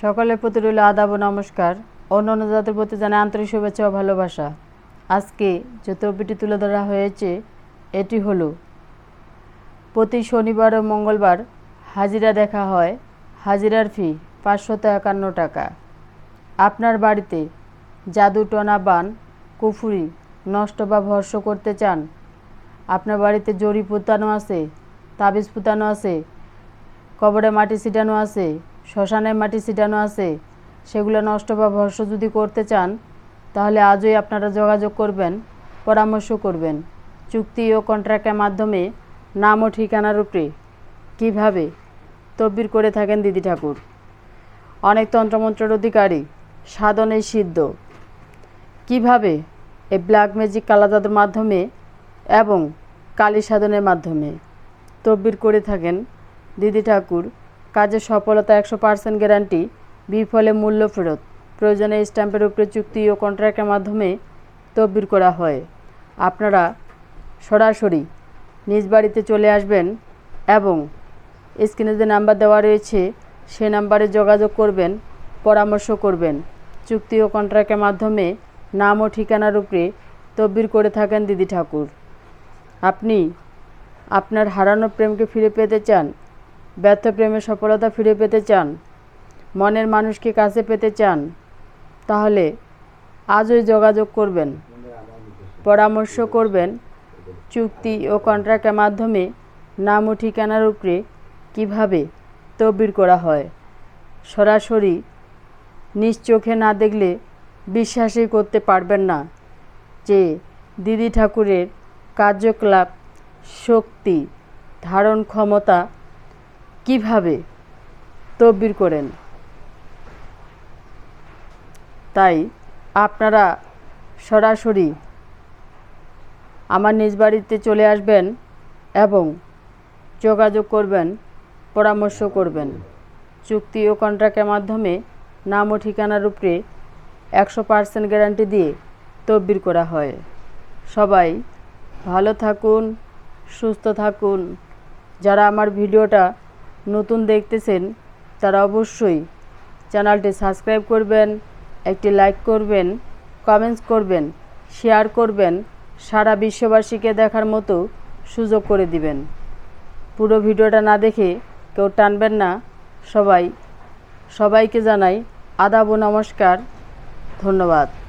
সকলের প্রতি রইল আদাব নমস্কার। অন্য অন্য জাতির প্রতি জানাই আন্তরিক শুভেচ্ছা ও ভালোবাসা। আজকে যে তবিটি তুলে ধরা হয়েছে, এটি হলো, প্রতি শনিবার ও মঙ্গলবার হাজিরা দেখা হয়, হাজিরার ফি পাঁচশত একান্ন টাকা। আপনার বাড়িতে জাদু, টনা, বান, কুফুরি নষ্ট বা ভর্ষ করতে চান, আপনার বাড়িতে জড়ি পুতানো আছে, তাবিজ পুতানো আছে, কবরে মাটি ছিটানো আছে শ্মশানে মাটি ছিটানো আছে, সেগুলো নষ্ট বা ভর্ষ যদি করতে চান, তাহলে আজই আপনারা যোগাযোগ করবেন, পরামর্শ করবেন। চুক্তি ও কন্ট্রাক্টের মাধ্যমে নাম ও ঠিকানার উপরে কীভাবে? তদবির করে থাকেন দিদি ঠাকুর। অনেক তন্ত্রমন্ত্রের অধিকারী, সাধনে সিদ্ধ। কীভাবে? এই ব্ল্যাক ম্যাজিক কালা জাদুর মাধ্যমে এবং কালী সাধনের মাধ্যমে। তদবির করে থাকেন দিদি ঠাকুর। কাজের সফলতা একশো পার্সেন্ট গ্যারান্টি বিফলে মূল্য ফেরত। প্রয়োজনে স্ট্যাম্পের উপরে চুক্তি ও কন্ট্রাক্টের মাধ্যমে তদবির করা হয়। আপনারা সরাসরি নিজ বাড়িতে চলে আসবেন এবং স্ক্রিনে যে নাম্বার দেওয়া রয়েছে, সে নাম্বারে যোগাযোগ করবেন, পরামর্শ করবেন। চুক্তি ও কন্ট্রাক্টের মাধ্যমে নাম ও ঠিকানার উপরে তদবির করে থাকেন দিদি ঠাকুর। আপনি আপনার হারানো প্রেমকে ফিরে পেতে চান ব্যর্থ প্রেমের সফলতা ফিরে পেতে চান, মনের মানুষকে কাছে পেতে চান, তাহলে আজই যোগাযোগ করবেন, পরামর্শ করবেন, চুক্তি ও কন্ট্রাক্টের মাধ্যমে নাম ও ঠিকানার উপরে কীভাবে তবির করা হয়। সরাসরি নিজ চোখে না দেখলে বিশ্বাসই করতে পারবেন না যে দিদি ঠাকুরের কার্যকলাপ, শক্তি, ধারণ ক্ষমতা কীভাবে তদবির করেন? তাই আপনারা সরাসরি আমার নিজ বাড়িতে চলে আসবেন এবং যোগাযোগ করবেন, পরামর্শ করবেন। চুক্তি ও কন্ট্রাক্টের মাধ্যমে নাম ও ঠিকানার উপরে একশো পার্সেন্ট গ্যারান্টি দিয়ে তদবির করা হয়। সবাই ভালো থাকুন, সুস্থ থাকুন। যারা আমার ভিডিওটা নতুন দেখতেছেন, তারা অবশ্যই চ্যানেলটি সাবস্ক্রাইব করবেন, একটি লাইক করবেন, কমেন্টস করবেন, শেয়ার করবেন, সারা বিশ্ববাসীকে দেখার মতো সুযোগ করে দিবেন। পুরো ভিডিওটা না দেখে কেউ টানবেন না। সবাই, সবাইকে জানাই আদাব নমস্কার। ধন্যবাদ।